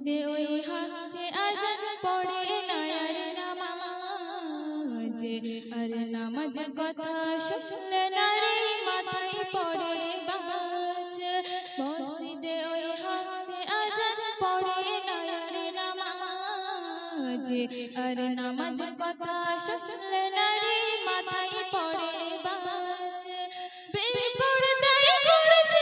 মসজিদে ওই হাক যে আজান পড়ে নয়ার নামাজ, আর নামাজ কথা শুনলে নারী মাথায় পড়ে বাজ। মসজিদে ওই হাক যে আজান পড়ে নয়ার নামাজ, আর নামাজ কথা শুনলে নারী মাথায় পড়ে বাজ। বেপরদায় করেছে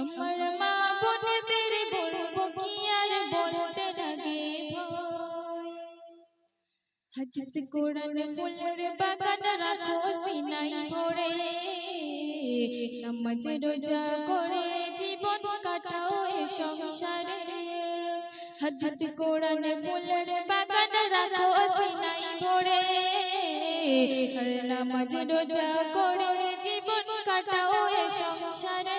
আমার মা বোনেদের বলব কি আর বলতে লাগে হাদিস কোরআন ফুলের বাগান রাখো, সিনাই ভরে। নামাজ, রোজা করে জীবন কাটাও এ সংসারে। হাদিস কোরআন ফুলের বাগান রাখো, সিনাই ভরে। নামাজ, রোজা করে জীবন কাটাও এ সংসারে।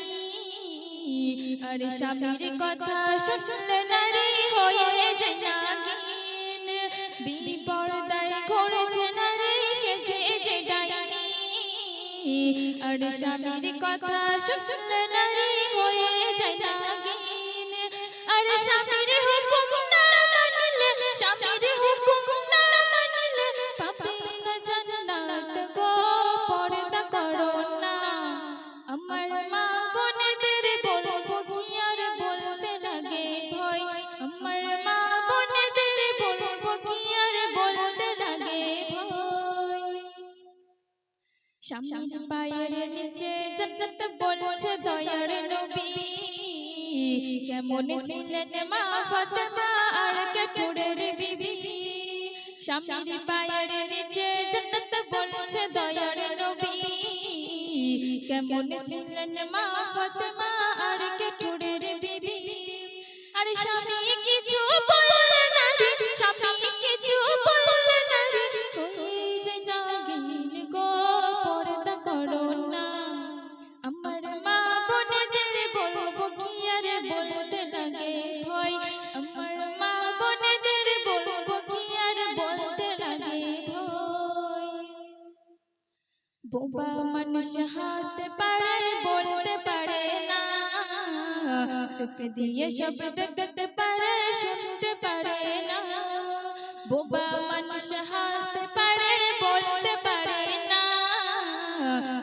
আর স্বামীর কথা শুনলে নারী হয়ে যায় নাগিন। বিপর্দায় ঘুরেছে নারী সেজে যে ডাইনি আর স্বামীর কথা শুনলে নারী হয়ে যায় নাগিন। আর স্বামীর হুকুম না মানলে স্বামীর স্বামীর পায়ের নিচে জান্নাত বলছে দয়ার নবী। কেমন ছিলেন মা ফাতেমা আর কেটুরের বিবি। স্বামীর পায়ের নিচে জান্নাত বলছে দয়ার নবী। কেমন ছিলেন মা ফাতেমা আর কেটুরের বিবি? আর স্বামী কিছু বললে নারী স্বামী বোবা মানুষ হাসতে পারে বলতে পারে না। চোখ দিয়ে সব দেখতে পারে শুনতে পারে না। বোবা মানুষ হাসতে পারে বলতে পারে না।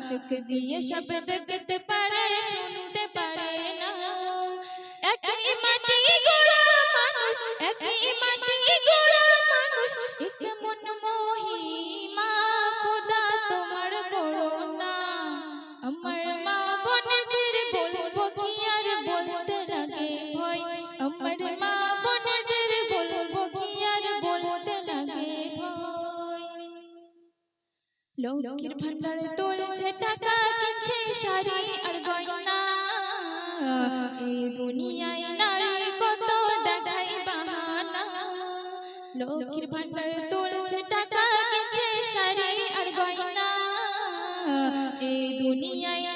চোখ দিয়ে সব দেখতে পারে শুনতে পারে না। একই মাটি গোড়া মানুষ একই মাটি গোড়া মানুষ। এক মন মহিমা। লক্ষ্মীর ভান্ডারে তুলছে টাকা কিনছে শাড়ি আর গয়না। এই দুনিয়ায় নারী কত দেখাই বাহানা। লক্ষ্মীর ভান্ডারে তুলছে টাকা কিনছে শাড়ি আর গয়না। এই দুনিয়ায়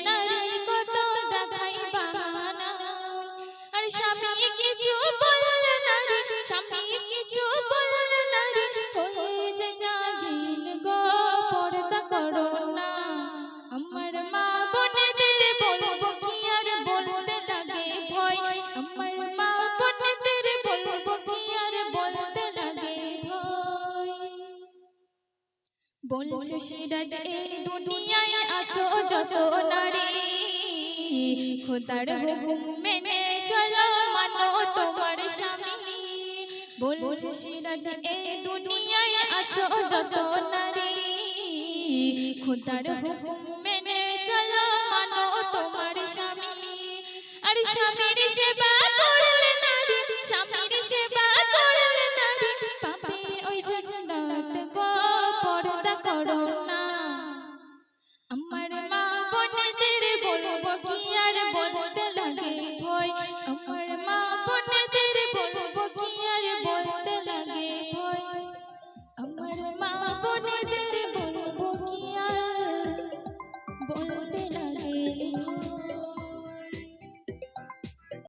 বলছে সিরাজ এই দুনিয়ায় আছো যত নারী। খোদার হুকুম মেনে চলো মানো তোমার স্বামী। বলছে সিরাজ এই দুনিয়ায় আছো যত নারী। খোদার হুকুম মেনে চলো মানো তোমার স্বামী। আর স্বামীর সেবা ni de